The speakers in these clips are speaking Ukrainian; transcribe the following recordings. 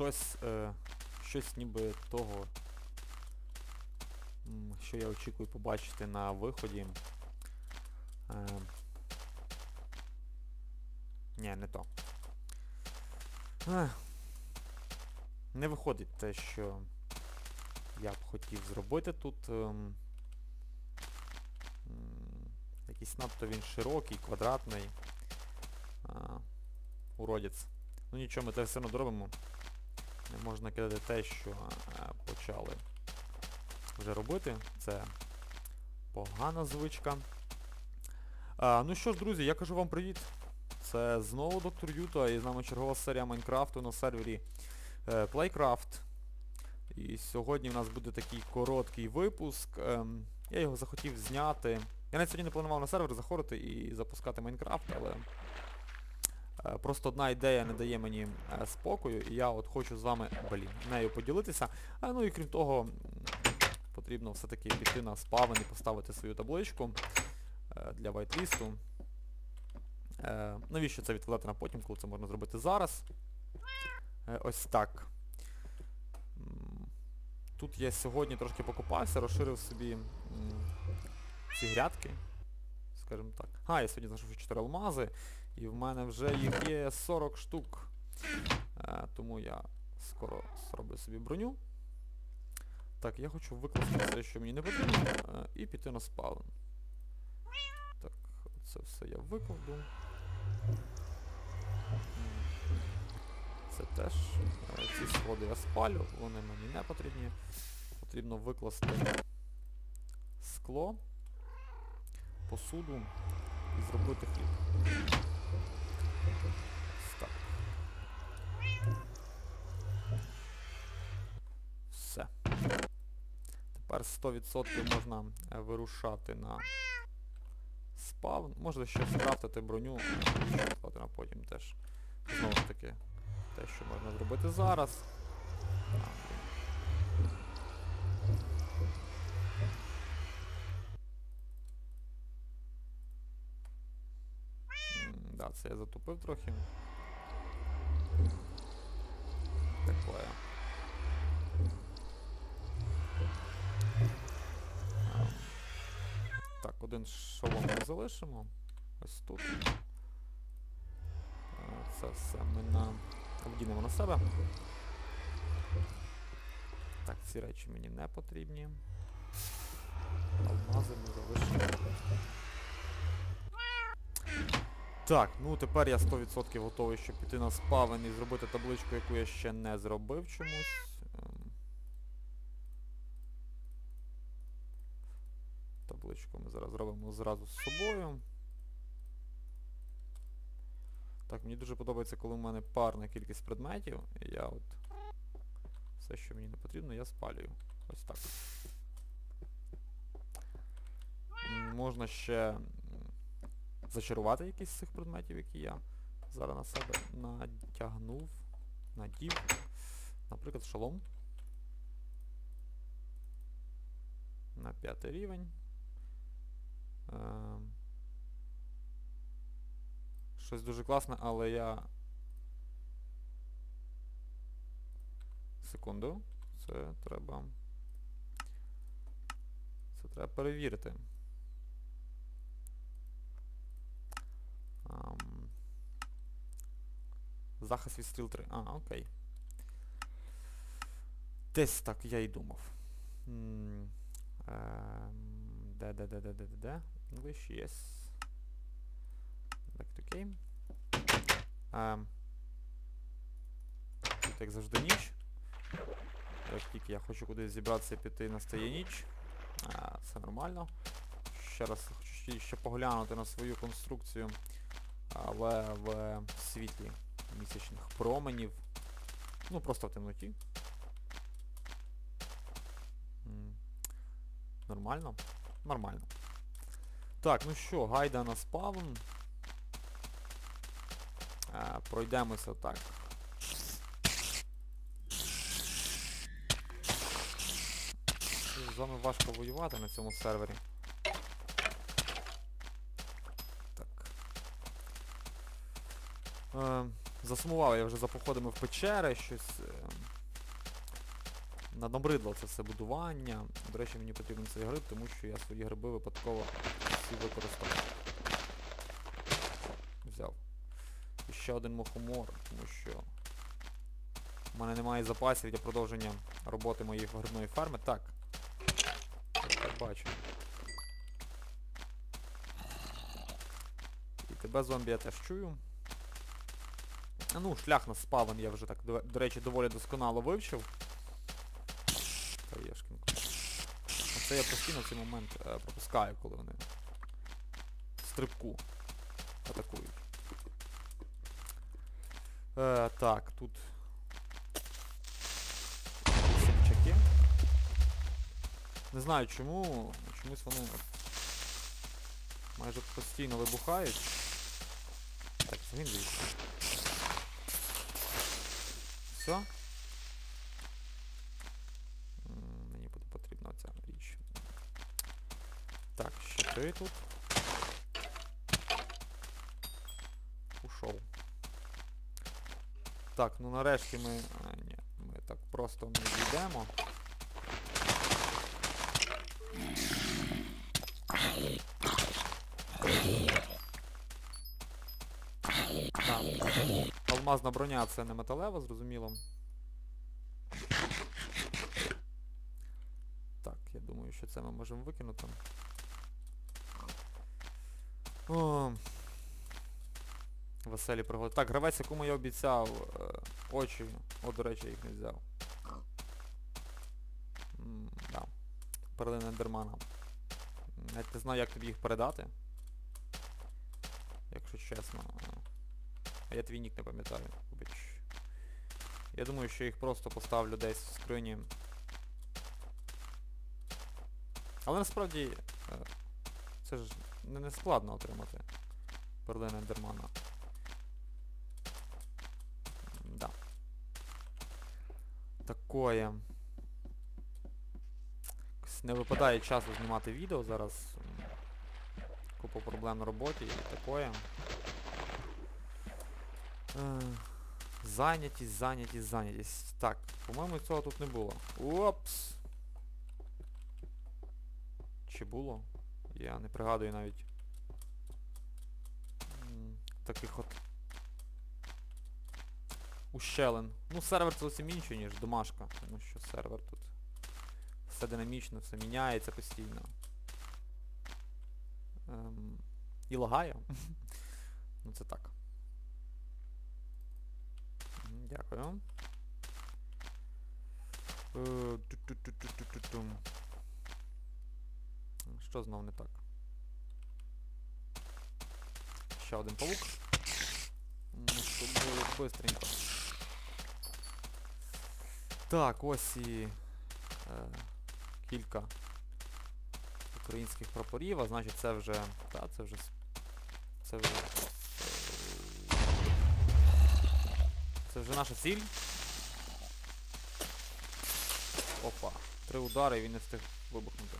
е, щось, е, щось ніби того, що я очікую побачити на виході. Е, ні, не то. Ех. Не виходить те, що я б хотів зробити тут. м, Якийсь надто він широкий, квадратний. А, уродець. Ну нічого, ми це все одно доробимо. Не можна кидати те, що почали вже робити. Це погана звичка. А, ну що ж, друзі, я кажу вам привіт. Це знову доктор Юта і з нами чергова серія Майнкрафту на сервері е, Playcraft. І сьогодні у нас буде такий короткий випуск. Ем, я його захотів зняти. Я навіть сьогодні не планував на сервер заходити і запускати Майнкрафт, але е, просто одна ідея не дає мені е, спокою, і я от хочу з вами, блін, нею поділитися. А, ну і крім того, потрібно все-таки піти на спавен і поставити свою табличку е, для вайтлісту. Е, навіщо це відкладати на потім, коли це можна зробити зараз? Е, ось так. Тут я сьогодні трошки покупався, розширив собі ці грядки, скажімо так. А, я сьогодні знайшов 4 алмази, і в мене вже їх є 40 штук. Е, тому я скоро зроблю собі броню. Так, я хочу викласти все, що мені не потрібно, е, і піти на спаун. Так, це все я викладу. Це теж. е, Ці сходи я спалю, вони мені не потрібні. Потрібно викласти скло, посуду і зробити хліб. Так. Все. Тепер 100% можна е, вирушати на спавн. Можна ще скрафтити броню, на потім теж. Знову ж таки, те, що можна зробити зараз. А, блін. М, Да, це я затупив трохи. Такое. Так, один шолом ми залишимо. Ось тут. Це все ми на... вдінемо на себе. Так, ці речі мені не потрібні. Алмази ми залишимо. Так, ну тепер я 100% готовий, щоб піти на спавен і зробити табличку, яку я ще не зробив чомусь. Ем. Табличку ми зараз зробимо зразу з собою. Так, мені дуже подобається, коли в мене парна кількість предметів, і я от все, що мені не потрібно, я спалюю. Ось так. Можна ще зачарувати якісь з цих предметів, які я зараз на себе натягнув, надів. Наприклад, шолом. На п'ятий рівень. Ем. Щось дуже класне, але я... Секунду. Це треба... Це треба перевірити. Захист від стріл 3. А, окей. Десь так я і думав. Ем, Де, де, де, де, де, де, де? English, yes. Back to game. Тут як завжди ніч. Як тільки я хочу кудись зібратися і піти, настає ніч. А, Це нормально. Ще раз хочу ще поглянути на свою конструкцію, але в світлі місячних променів. Ну, просто в темноті. Нормально? Нормально. Так, ну що, гайда на спавн. Е, пройдемося так. З вами важко воювати на цьому сервері. Е, Засумував я вже за походами в печери, щось... Е, Надобридло це все будування. До речі, мені потрібен цей гриб, тому що я свої гриби випадково всі використав. Взяв. І ще один мухомор, тому що в мене немає запасів для продовження роботи моєї грибної ферми. Так. Так бачу. І тебе зомбі я теж чую. Ну, шлях на спавен я вже так, до, до речі, доволі досконало вивчив. Оце я постійно цей момент е, пропускаю, коли вони стрибку атакують. Е, так, тут сімчаки. Не знаю чому, чомусь вони майже постійно вибухають. Так, загін звідси. Все. М, Мені буде потрібна ця річ. Так, ще ти тут. Ушов. Так, ну нарешті ми... А, ні, ми так просто не дійдемо. Алмазна броня це не металева, зрозуміло. Так, я думаю, що це ми можемо викинути. О, веселі пригоди. Так, гравець, якому я обіцяв е, очі. О, до речі, я їх не взяв. М, да. Перлини Ендермана. Навіть не знаю, як тобі їх передати. Якщо чесно. А я твій нік не пам'ятаю, вибач. Я думаю, що їх просто поставлю десь в скрині. Але насправді е, це ж не, складно отримати перлини Ендермана. Да. Такое. Не випадає часу знімати відео зараз. м, Купа проблем на роботі і такое. Зайнятість, зайнятість, зайнятість. Так, по-моєму цього тут не було. Опс! Чи було? Я не пригадую навіть. Таких от ущелин. Ну, сервер це зовсім інше, ніж домашка, тому що сервер тут все динамічно, все міняється постійно. Ем, і лагає. ну це так. Дякую. Е. Що знов не так? Ще один павук. Ну, щоб було бистренько. Так, ось і е, кілька українських прапорів, а значить це вже... Та, це вже... Це вже... Це вже наша ціль. Опа. Три удари і він не встиг вибухнути.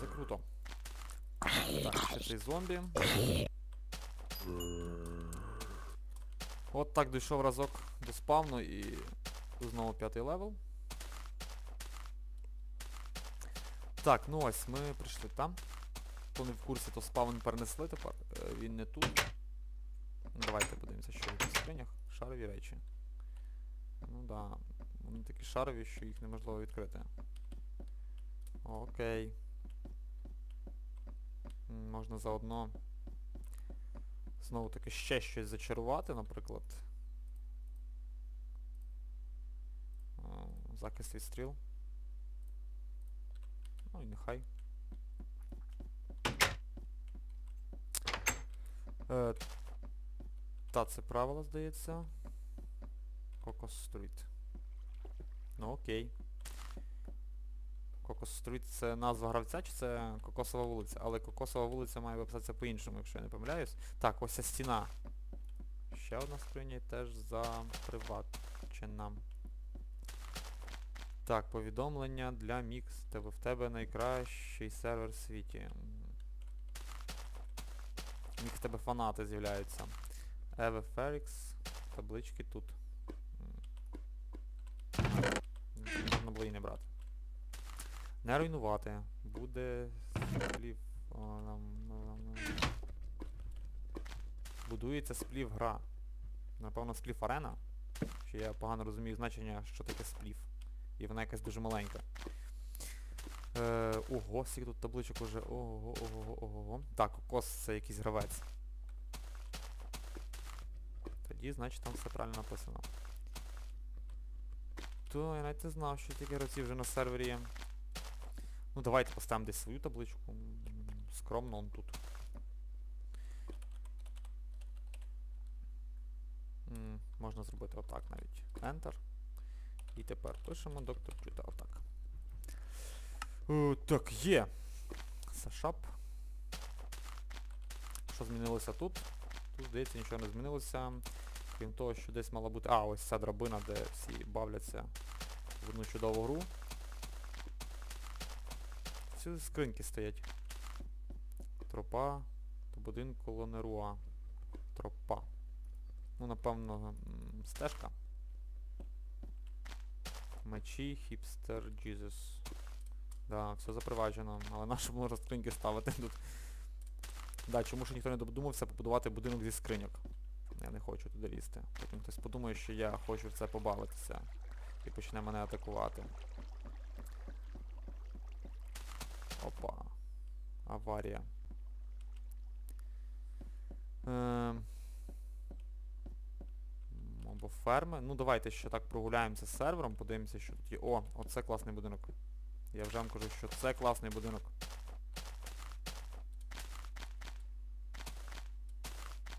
Це круто. Так, ще цей зомбі. От так дійшов разок до спавну і знову п'ятий левел. Так, ну ось, ми прийшли там. Хто не в курсі, то спавн перенесли тепер. Е, Він не тут. Ну, Давайте подивимося, що в скринях. Шарові речі. Ну да. Вони такі шарові, що їх неможливо відкрити. Окей. Можна заодно знову таки ще щось зачарувати, наприклад. Захист від стріл. Ну і нехай. Е, та, це правило, здається. Кокос Стріт. Ну окей. Кокос Стріт це назва гравця чи це Кокосова вулиця? Але Кокосова вулиця має виписатися по-іншому, якщо я не помиляюсь. Так, ось ця стіна. Ще одна скриня теж заприватчена. Так, повідомлення для Мікс. Тебе в тебе найкращий сервер в світі. Мікс тебе фанати з'являються. Ферікс. Таблички тут. Можна було і не брати. Не руйнувати. Буде сплів. Будується сплів гра. Напевно, сплів арена. Чи я погано розумію значення, що таке сплів. І вона якась дуже маленька. Е, ого, скільки тут табличок уже. Ого, ого, ого, ого. Так, кокос це якийсь гравець. Тоді, значить, там все правильно написано. То я навіть не знав, що такі гравці вже на сервері є. Ну давайте поставимо десь свою табличку. Скромно он тут. М, Можна зробити отак навіть. Enter. І тепер пишемо доктор Джута. Отак. Е, так, є. Сашап. Що змінилося тут? Тут, здається, нічого не змінилося. Крім того, що десь мала бути... А, ось ця драбина, де всі бавляться в одну чудову гру. Всі скриньки стоять. Тропа до будинку Лонеруа. Тропа. Ну, напевно, стежка. Мечі, хіпстер, Джізус. Да, все запроваджено. Але на що можна скриньки ставити тут? Да, чому ж ніхто не додумався побудувати будинок зі скриньок? Я не хочу туди лізти. Потім хтось подумає, що я хочу в це побавитися. І почне мене атакувати. Опа. Аварія. Ем. Або ферми. Ну давайте ще так прогуляємося з сервером, подивимося, що тут є. О, оце класний будинок. Я вже вам кажу, що це класний будинок.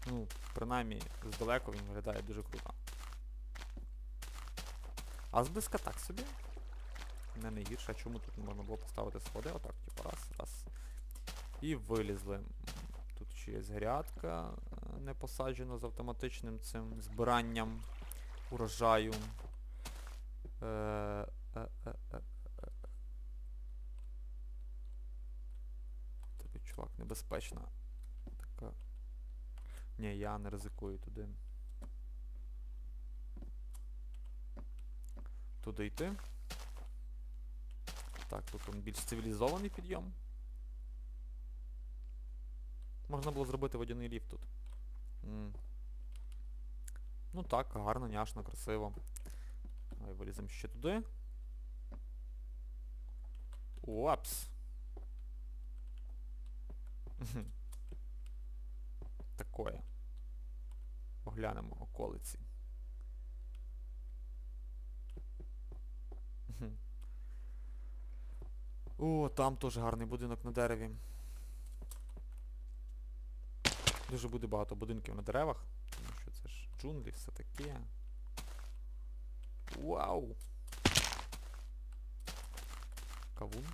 Ну, принаймні, здалеку він виглядає дуже круто. А зблизька так собі. Не не гірше, а чому тут можна було поставити сходи? Отак, типу, раз, раз. І вилізли. Тут ще є грядка е, не посаджена з автоматичним цим збиранням урожаю. Е, е. Тобі, чувак, небезпечна. Така. Ні, я не ризикую туди. Туди йти. Так, тут он більш цивілізований підйом. Можна було зробити водяний ліфт тут. М. Ну так, гарно, няшно, красиво. Давай виліземо ще туди. Уапс. Мгм. Такое. Оглянемо околиці. О, там теж гарний будинок на дереві. Дуже буде багато будинків на деревах, тому що це ж джунглі, все таке. Вау! Кавун.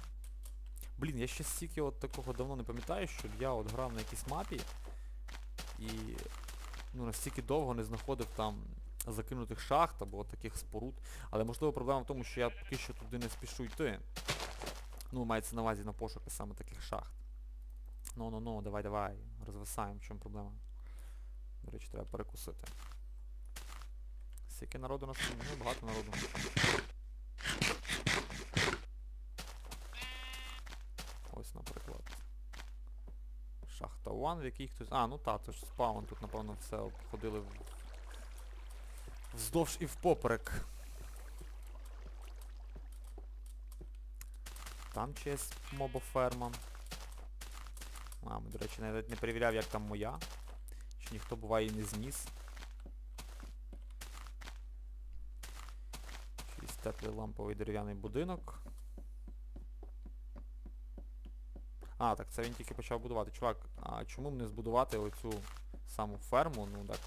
Блін, я ще стільки от такого давно не пам'ятаю, щоб я от грав на якійсь мапі і ну, настільки довго не знаходив там закинутих шахт або таких споруд. Але можливо проблема в тому, що я поки що туди не спішу йти. Ну, мається на увазі на пошуки саме таких шахт. Ну, ну, ну, давай, давай, розвисаємо, в чому проблема. До речі, треба перекусити. Скільки народу у нас? Ну, багато народу. Ось, наприклад. Шахта One, в якій хтось... А, ну та, це ж спаун, тут напевно все обходили в... вздовж і впоперек. Там чиясь мобоферма. А, до речі, навіть не перевіряв, як там моя. Чи ніхто буває не зніс. Якийсь теплий ламповий дерев'яний будинок. А, так це він тільки почав будувати. Чувак, а чому б не збудувати оцю саму ферму, ну так,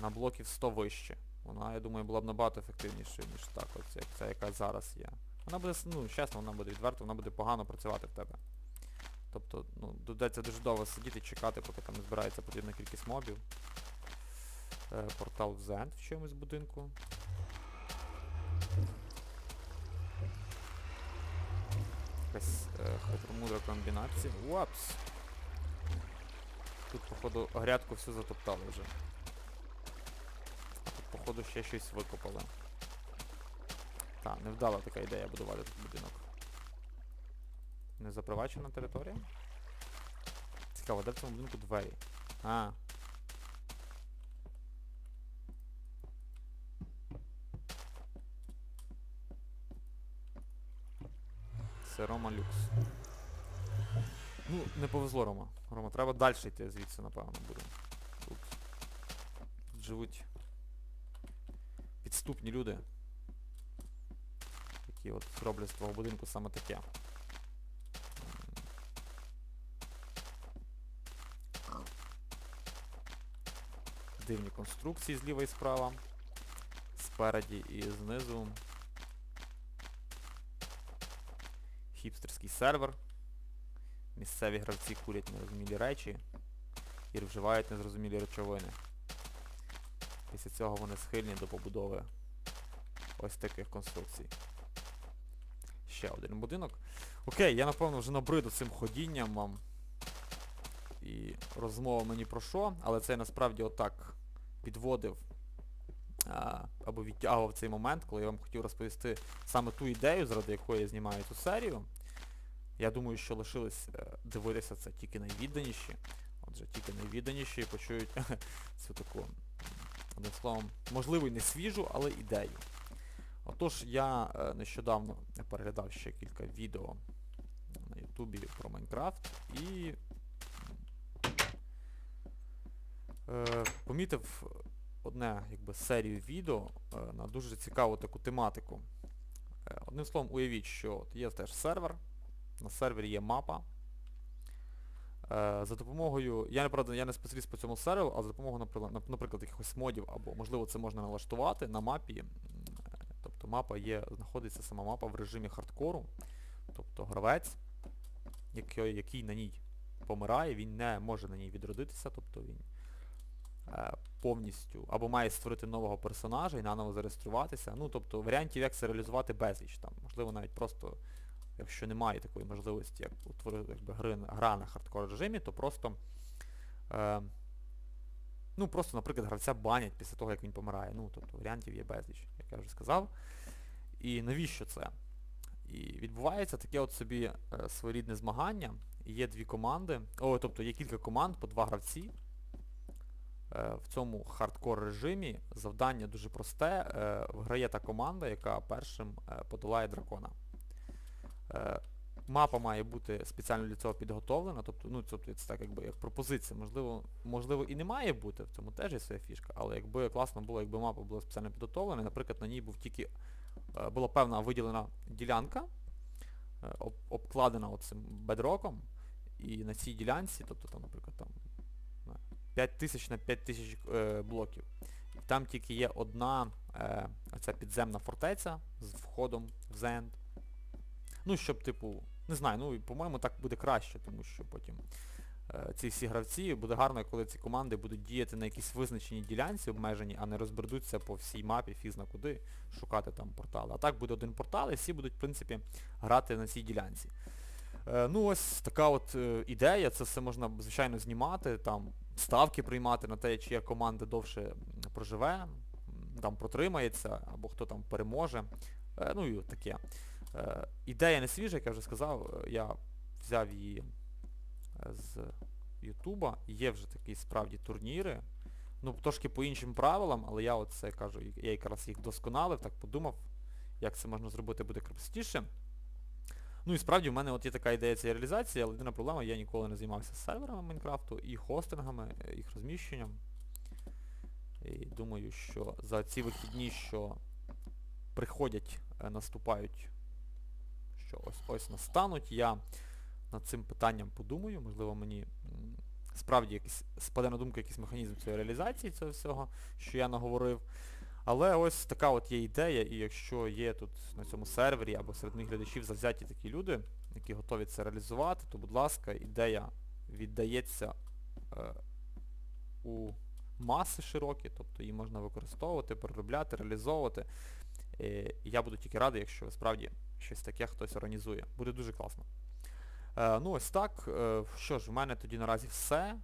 на блоків 100 вище? Вона, я думаю, була б набагато ефективнішою, ніж так, ось як ця, яка зараз є. Вона буде, ну, чесно, вона буде відверто, вона буде погано працювати в тебе. Тобто, ну, доведеться дуже довго сидіти чекати, поки там збирається потрібна кількість мобів. Е, портал в Зент в чомусь будинку. Якась е, хитромудра комбінація. Уапс! Тут, походу, грядку всю затоптали вже. Тут, походу, ще щось викопали. Так, невдала така ідея будувати тут будинок. Не запривачена територія? Цікаво, де в цьому будинку двері? А. Це Рома Люкс. Ну, не повезло, Рома. Рома, треба далі йти звідси, напевно, буде. Тут, живуть підступні люди. Які от роблять з твого будинку саме таке. Дивні конструкції зліва і справа. Спереді і знизу. Хіпстерський сервер. Місцеві гравці курять незрозумілі речі і вживають незрозумілі речовини. Після цього вони схильні до побудови ось таких конструкцій. Ще один будинок. Окей, я напевно вже набриду цим ходінням вам. І розмова мені про що, але це насправді отак підводив або відтягував цей момент, коли я вам хотів розповісти саме ту ідею, заради якої я знімаю цю серію. Я думаю, що лишилось е, дивитися це тільки найвідданіші. Отже, тільки найвідданіші почують цю таку, одним словом, можливо і не свіжу, але ідею. Отож, я е, нещодавно переглядав ще кілька відео на Ютубі про Майнкрафт і е, помітив одне якби, серію відео е, на дуже цікаву таку тематику. Е, одним словом, уявіть, що є теж сервер, на сервері є мапа. Е, за допомогою, я неправда, я не спеціаліст по цьому серверу, а за допомогою, наприклад, якихось модів, або можливо це можна налаштувати на мапі. Тобто мапа є, знаходиться сама мапа в режимі хардкору. Тобто гравець, який, який на ній помирає, він не може на ній відродитися, тобто він повністю або має створити нового персонажа і наново зареєструватися. Ну, тобто варіантів, як це реалізувати безліч. Там, Можливо, навіть просто, якщо немає такої можливості, як утворити якби, гри, гра на хардкор режимі, то просто е, ну, просто, наприклад, гравця банять після того, як він помирає. Ну, тобто варіантів є безліч, як я вже сказав. І навіщо це? І відбувається таке от собі е, своєрідне змагання. Є дві команди, о, тобто є кілька команд по два гравці. Е, в цьому хардкор режимі завдання дуже просте. Е, виграє та команда, яка першим е, подолає дракона. Мапа має бути спеціально для цього підготовлена, тобто, ну, тобто це так якби як пропозиція. Можливо, можливо і не має бути, в цьому теж є своя фішка, але якби класно було, якби мапа була спеціально підготовлена, наприклад, на ній був тільки була певна виділена ділянка, об, обкладена оцим бедроком, і на цій ділянці, тобто там, наприклад, там 5000 на 5000 е, блоків. Там тільки є одна е, оця підземна фортеця з входом в Зенд. Ну, щоб, типу, не знаю, ну, по-моєму, так буде краще, тому що потім е, ці всі гравці, буде гарно, коли ці команди будуть діяти на якійсь визначеній ділянці обмеженій, а не розбердуться по всій мапі, фізна куди, шукати там портали. А так буде один портал і всі будуть, в принципі, грати на цій ділянці. Е, ну ось така от е, ідея, це все можна, звичайно, знімати, там ставки приймати на те, чия команда довше проживе, там протримається, або хто там переможе. Е, ну і таке. Е, ідея не свіжа, як я вже сказав, е, я взяв її з Ютуба. Є вже такі справді турніри. Ну, трошки по іншим правилам, але я оце кажу, я якраз їх досконалив, так подумав, як це можна зробити буде простіше. Ну і справді в мене от є така ідея цієї реалізації, але єдина проблема, я ніколи не займався серверами Майнкрафту і хостингами, їх розміщенням. І думаю, що за ці вихідні, що приходять, наступають, що ось ось настануть, я над цим питанням подумаю, можливо мені справді якийсь спаде на думку якийсь механізм цієї реалізації цього всього, що я наговорив. Але ось така от є ідея, і якщо є тут на цьому сервері або серед моїх глядачів завзяті такі люди, які готові це реалізувати, то будь ласка, ідея віддається е, у маси широкі, тобто її можна використовувати, переробляти, реалізовувати. Е, я буду тільки радий, якщо справді щось таке хтось організує. Буде дуже класно. Е, ну ось так. Е, що ж, в мене тоді наразі все.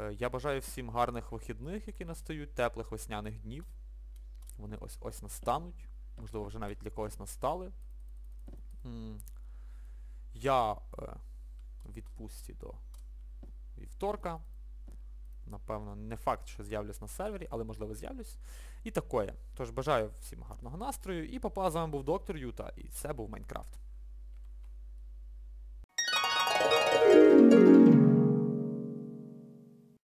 Е, Я бажаю всім гарних вихідних, які настають, теплих весняних днів. Вони ось ось настануть. Можливо, вже навіть для когось настали. Я е, відпустці до вівторка. Напевно, не факт, що з'явлюсь на сервері, але можливо з'явлюсь. І такое. Тож бажаю всім гарного настрою. І папа з вами був доктор Юта, і це був Майнкрафт.